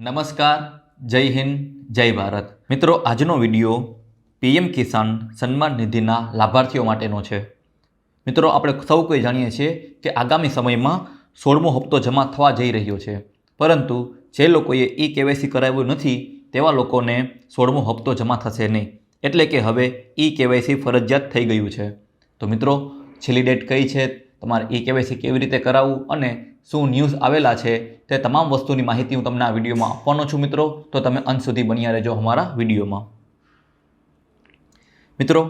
નમસ્કાર, જય હિન્દ, જય ભારત. મિત્રો, આજનો વીડિયો પીએમ કિસાન સન્માન નિધિના લાભાર્થીઓ માટેનો છે. મિત્રો, આપણે સૌ કોઈ જાણીએ છીએ કે આગામી સમયમાં સોળમો હપ્તો જમા થવા જઈ રહ્યો છે. પરંતુ જે લોકોએ ઈ કેવાયસી કરાવ્યું નથી, તેવા લોકોને સોળમો હપ્તો જમા થશે નહીં. એટલે કે હવે ઈ કેવાયસી ફરજિયાત થઈ ગયું છે. તો મિત્રો, છેલ્લી ડેટ કઈ છે? તમારે ઈ કેવાયસી કેવી રીતે કરાવવું અને શું ન્યૂઝ આવેલા છે તે તમામ વસ્તુની માહિતી હું તમને આ વિડીયોમાં આપવાનો છું મિત્રો. તો તમે અંત સુધી બન્યા રહેજો અમારા વિડીયોમાં. મિત્રો,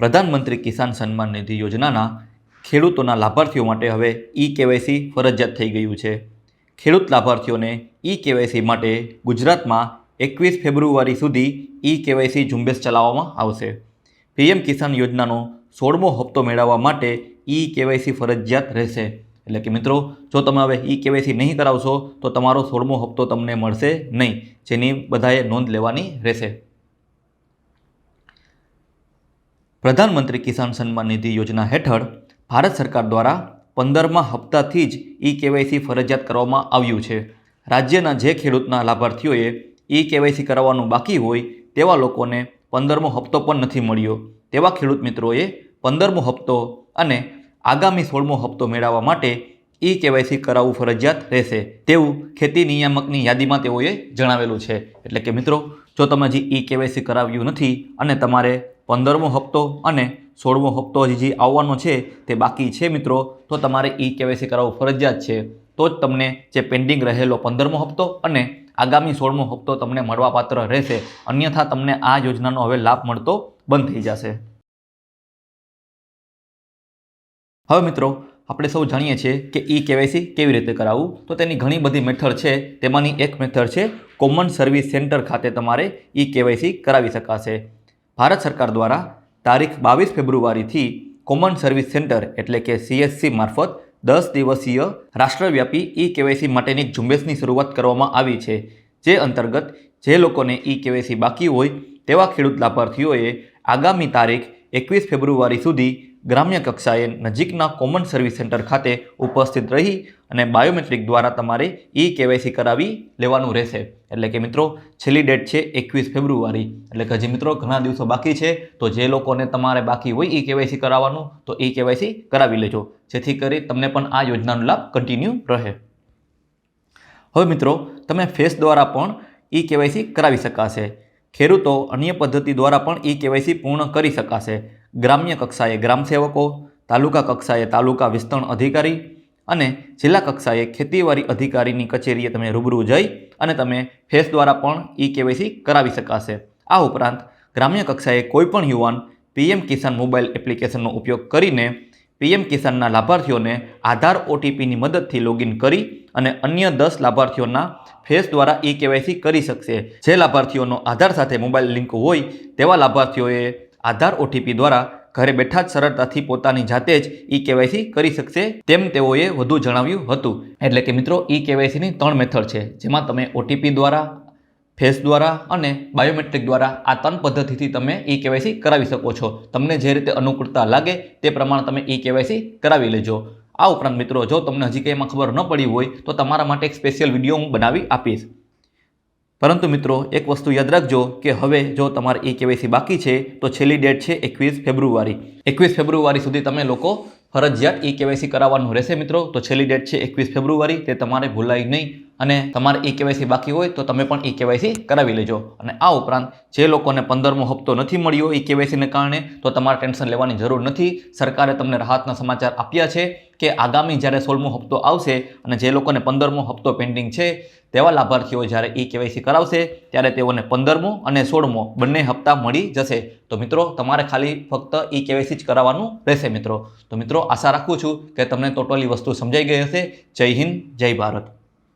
પ્રધાનમંત્રી કિસાન સન્માન નિધિ યોજનાના ખેડૂતોના લાભાર્થીઓ માટે હવે ઈ કેવાયસી ફરજિયાત થઈ ગયું છે. ખેડૂત લાભાર્થીઓને ઈ કેવાયસી માટે ગુજરાતમાં એકવીસ ફેબ્રુઆરી સુધી ઈ કેવાયસી ઝુંબેશ ચલાવવામાં આવશે. પીએમ કિસાન યોજનાનો સોળમો હપ્તો મેળવવા માટે ઈ કેવાયસી ફરજિયાત રહેશે. એટલે કે મિત્રો, જો તમે હવે ઈ કેવાયસી નહીં કરાવશો, તો તમારો સોળમો હપ્તો તમને મળશે નહીં. જેની બધાએ નોંધ લેવાની રહેશે. પ્રધાનમંત્રી કિસાન સન્માન નિધિ યોજના હેઠળ ભારત સરકાર દ્વારા પંદરમા હપ્તાથી જ ઈ કેવાયસી ફરજિયાત કરવામાં આવ્યું છે. રાજ્યના જે ખેડૂતના લાભાર્થીઓએ ઈ કેવાયસી કરાવવાનું બાકી હોય, તેવા લોકોને પંદરમો હપ્તો પણ નથી મળ્યો. તેવા ખેડૂત મિત્રોએ પંદરમો હપ્તો અને આગામી સોળમો હપ્તો મેળવવા માટે ઈ કેવાયસી કરાવવું ફરજિયાત રહેશે તેવું ખેતી નિયામકની યાદીમાં તેઓએ જણાવેલું છે. એટલે કે મિત્રો, જો તમે હજી ઈ કેવાયસી કરાવ્યું નથી અને તમારે પંદરમો હપ્તો અને સોળમો હપ્તો હજી આવવાનો છે તે બાકી છે મિત્રો, તો તમારે ઈ કેવાયસી કરાવવું ફરજિયાત છે. તો જ તમને જે પેન્ડિંગ રહેલો પંદરમો હપ્તો અને આગામી સોળમો હપ્તો તમને મળવાપાત્ર રહેશે. અન્યથા તમને આ યોજનાનો હવે લાભ મળતો બંધ થઈ જશે. હવે મિત્રો, આપણે સૌ જાણીએ છીએ કે ઈ કેવાયસી કેવી રીતે કરાવવું? તો તેની ઘણી બધી મેથડ છે. તેમાંની એક મેથડ છે, કોમન સર્વિસ સેન્ટર ખાતે તમારે ઈ કેવાયસી કરાવી શકાશે. ભારત સરકાર દ્વારા તારીખ બાવીસ ફેબ્રુઆરીથી કોમન સર્વિસ સેન્ટર એટલે કે સીએસસી મારફત દસ દિવસીય રાષ્ટ્રવ્યાપી ઈ કેવાયસી માટેની ઝુંબેશની શરૂઆત કરવામાં આવી છે. જે અંતર્ગત જે લોકોને ઈ કેવાયસી બાકી હોય તેવા ખેડૂત લાભાર્થીઓએ આગામી તારીખ એકવીસ ફેબ્રુઆરી સુધી ગ્રામ્ય કક્ષાએ નજીકના કોમન સર્વિસ સેન્ટર ખાતે ઉપસ્થિત રહી અને બાયોમેટ્રિક દ્વારા તમારે ઈ કેવાયસી કરાવી લેવાનું રહેશે. એટલે કે મિત્રો, છેલ્લી ડેટ છે એકવીસ ફેબ્રુઆરી. એટલે કે હજી મિત્રો ઘણા દિવસો બાકી છે, તો જે લોકોને તમારે બાકી હોય ઈ કેવાયસી કરાવવાનું, તો ઈ કેવાયસી કરાવી લેજો. જેથી કરી તમને પણ આ યોજનાનો લાભ કન્ટિન્યુ રહે. હવે મિત્રો, તમે ફેસ દ્વારા પણ ઈ કેવાયસી કરાવી શકાશે. ખેડૂતો અન્ય પદ્ધતિ દ્વારા પણ ઈ કેવાયસી પૂર્ણ કરી શકાશે. ગ્રામ્ય કક્ષાએ ગ્રામ સેવકો તાલુકા કક્ષાએ તાલુકા વિસ્તરણ અધિકારી અને જિલ્લા કક્ષાએ ખેતીવાડી અધિકારીની કચેરીએ તમે રૂબરૂ જઈ અને તમે ફેસ દ્વારા પણ ઈ કેવાયસી કરાવી શકાશે. આ ઉપરાંત ગ્રામ્ય કક્ષાએ કોઈપણ યુવાન પીએમ કિસાન મોબાઈલ એપ્લિકેશનનો ઉપયોગ કરીને પીએમ કિસાનના લાભાર્થીઓને આધાર ઓટીપીની મદદથી લોગિન કરી અને અન્ય દસ લાભાર્થીઓના ફેસ દ્વારા ઈ કેવાયસી કરી શકશે. જે લાભાર્થીઓનો આધાર સાથે મોબાઈલ લિંક હોય, તેવા લાભાર્થીઓએ આધાર ઓટીપી દ્વારા ઘરે બેઠા જ સરળતાથી પોતાની જાતે જ ઈ કેવાયસી કરી શકશે તેમ તેઓએ વધુ જણાવ્યું હતું. એટલે કે મિત્રો, ઈ કેવાયસીની ત્રણ મેથડ છે, જેમાં તમે ઓટીપી દ્વારા, ફેસ દ્વારા અને બાયોમેટ્રિક દ્વારા આ ત્રણ પદ્ધતિથી તમે ઈ કેવાયસી કરાવી શકો છો. તમને જે રીતે અનુકૂળતા લાગે તે પ્રમાણે તમે ઈ કેવાયસી કરાવી લેજો. આ ઉપરાંત મિત્રો, જો તમને હજી કંઈ એમાં ખબર ન પડી હોય, તો તમારા માટે એક સ્પેશિયલ વીડિયો હું બનાવી આપીશ. પરંતુ મિત્રો, એક વસ્તુ યાદ રાખજો કે હવે જો તમારે ઈ કેવાયસી બાકી છે, તો છેલ્લી ડેટ છે એકવીસ ફેબ્રુઆરી. એકવીસ ફેબ્રુઆરી સુધી તમે લોકો ફરજિયાત ઈ કેવાયસી કરાવવાનું રહેશે મિત્રો. તો છેલ્લી ડેટ છે એકવીસ ફેબ્રુઆરી, તે તમારે ભૂલાય નહીં. અને તમારે ઈ કેવાયસી બાકી હોય તો તમે પણ ઈ કેવાયસી કરાવી લેજો. અને આ ઉપરાંત જે લોકોને પંદરમો હપ્તો નથી મળ્યો ઈ કેવાયસીને કારણે તો તમારે ટેન્શન લેવાની જરૂર નથી. સરકારે તમને રાહતના સમાચાર આપ્યા છે કે આગામી જ્યારે સોળમો હપ્તો આવશે અને જે લોકોને પંદરમો હપ્તો પેન્ડિંગ છે તેવા લાભાર્થીઓ જ્યારે ઈ કેવાયસી કરાવશે ત્યારે તેઓને પંદરમો અને સોળમો બંને હપ્તા મળી જશે. તો મિત્રો, તમારે ખાલી ફક્ત ઈ કેવાયસી જ કરાવવાનું રહેશે મિત્રો. તો મિત્રો, આશા રાખું છું કે તમને ટોટલી વસ્તુ સમજાઈ ગઈ હશે. જય હિન્દ, જય ભારત.